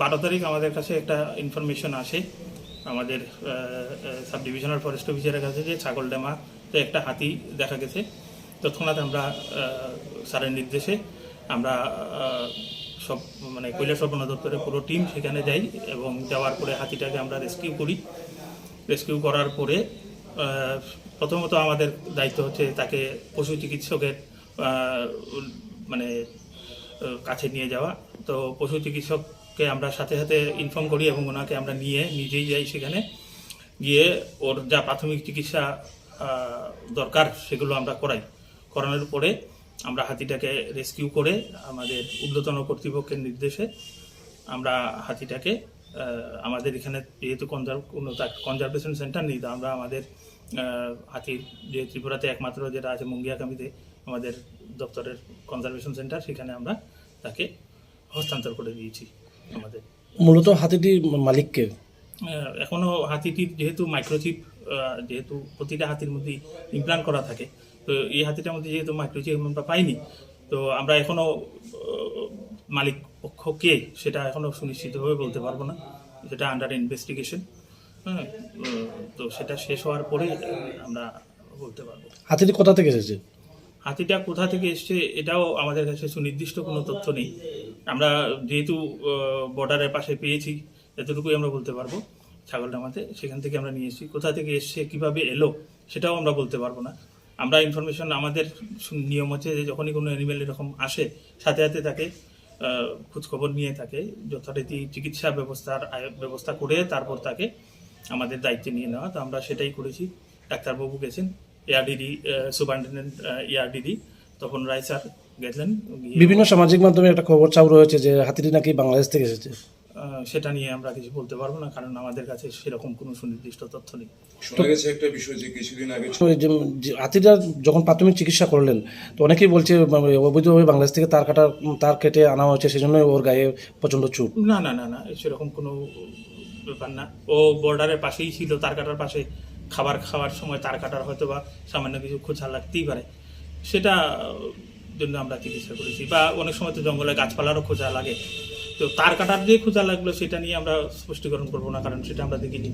বারো তারিখ আমাদের কাছে একটা ইনফরমেশন আসে। আমাদের সাব ডিভিশনাল ফরেস্ট অফিসারের কাছে যে ছাগলডামাতে একটা হাতি দেখা গেছে। তৎক্ষণাৎ আমরা স্যারের নির্দেশে আমরা সব মানে কৈলাসর বন দপ্তরের পুরো টিম সেখানে যাই এবং যাওয়ার পরে হাতিটাকে আমরা রেস্কিউ করি। রেস্কিউ করার পরে প্রথমত আমাদের দায়িত্ব হচ্ছে তাকে পশু চিকিৎসকের মানে কাছে নিয়ে যাওয়া। তো পশু চিকিৎসককে আমরা সাথে সাথে ইনফর্ম করি এবং ওনাকে আমরা নিয়ে নিজেই যাই সেখানে। গিয়ে ওর যা প্রাথমিক চিকিৎসা দরকার সেগুলো আমরা করাই। করানোর পরে আমরা হাতিটাকে রেস্কিউ করে আমাদের ঊর্ধ্বতন কর্তৃপক্ষের নির্দেশে আমরা হাতিটাকে আমাদের এখানে যেহেতু কনজার্ভ কোনো কনজারভেশন সেন্টার নেই, তো আমরা আমাদের হাতির যে ত্রিপুরাতে একমাত্র যেটা আছে মুঙ্গিয়াকামিতে আমাদের দপ্তরের কনজারভেশন সেন্টার সেখানে আমরা তাকে হস্তান্তর করে দিয়েছি। আমাদের। মূলত হাতিটির মালিককে? আহ, এখনও হাতিটির যেহেতু মাইক্রোচিপ যেহেতু প্রতিটা হাতির মধ্যে ইমপ্লান্ট করা থাকে তো এই হাতিটার মধ্যে যেহেতু মাইক্রোচিপ আমরা পাইনি তো আমরা এখনও আহ, মালিক পক্ষ কে সেটা এখনও সুনিশ্চিতভাবে বলতে পারব না। সেটা আন্ডার ইনভেস্টিগেশন হ্যাঁ তো সেটা শেষ হওয়ার পরে আমরা বলতে পারব। হাতিটি কোথা থেকে এসেছে? হাতিটা কোথা থেকে এসছে এটাও আমাদের কাছে সুনির্দিষ্ট কোনো তথ্য নেই। আমরা যেহেতু বর্ডারের পাশে পেয়েছি, এতটুকুই আমরা বলতে পারব ছাগলডামাতে সেখান থেকে আমরা নিয়ে এসেছি। কোথা থেকে এসছে, কীভাবে এলো, সেটাও আমরা বলতে পারব না। আমরা ইনফরমেশন আমাদের নিয়ম হচ্ছে যে যখনই কোনো অ্যানিমেল এরকম আসে, সাথে সাথে তাকে খোঁজখবর নিয়ে থাকে যথারীতি চিকিৎসা ব্যবস্থার ব্যবস্থা করে তারপর তাকে আমাদের দায়িত্বে নিয়ে নেওয়া। তো আমরা সেটাই করেছি। ডাক্তারবাবু গেছেন এআরডিডি সুপারিনটেন্ডেন্ট এআরডিডি তখন রায় স্যার গেছেন বিভিন্ন সামাজিক মাধ্যমে একটা খবর চাপ রয়েছে যে হাতিটি নাকি বাংলাদেশ থেকে এসেছে। সেটা নিয়ে আমরা কিছু বলতে পারব না কারণ আমাদের কাছে সেরকম কোনো সুনির্দিষ্ট তথ্য নেই। শোনা গেছে একটা বিষয় যে কিছুদিন আগে হাতিটা যখন প্রাথমিক চিকিৎসা করলেন তো অনেকেই বলছে অবৈধভাবে বাংলাদেশ থেকে তার কাটা তার কেটে আনা হয়েছে সেজন্য ওর গায়ে প্রচণ্ড চুপ না না না না সেরকম কোনো ব্যাপার না। ও বর্ডারের পাশেই ছিল তার কাটার পাশে খাবার খাওয়ার সময় তার কাটার হয়তো বা সামান্য কিছু খোঁচা লাগতেই পারে। সেটা জন্য আমরা চিকিৎসা করেছি। বা অনেক সময় তো জঙ্গলে গাছপালারও খোঁজা লাগে। তো তার কাটার যে খোঁজা লাগল, সেটা নিয়ে আমরা স্পষ্টীকরণ করব না, কারণ সেটা আমরা দেখিনি।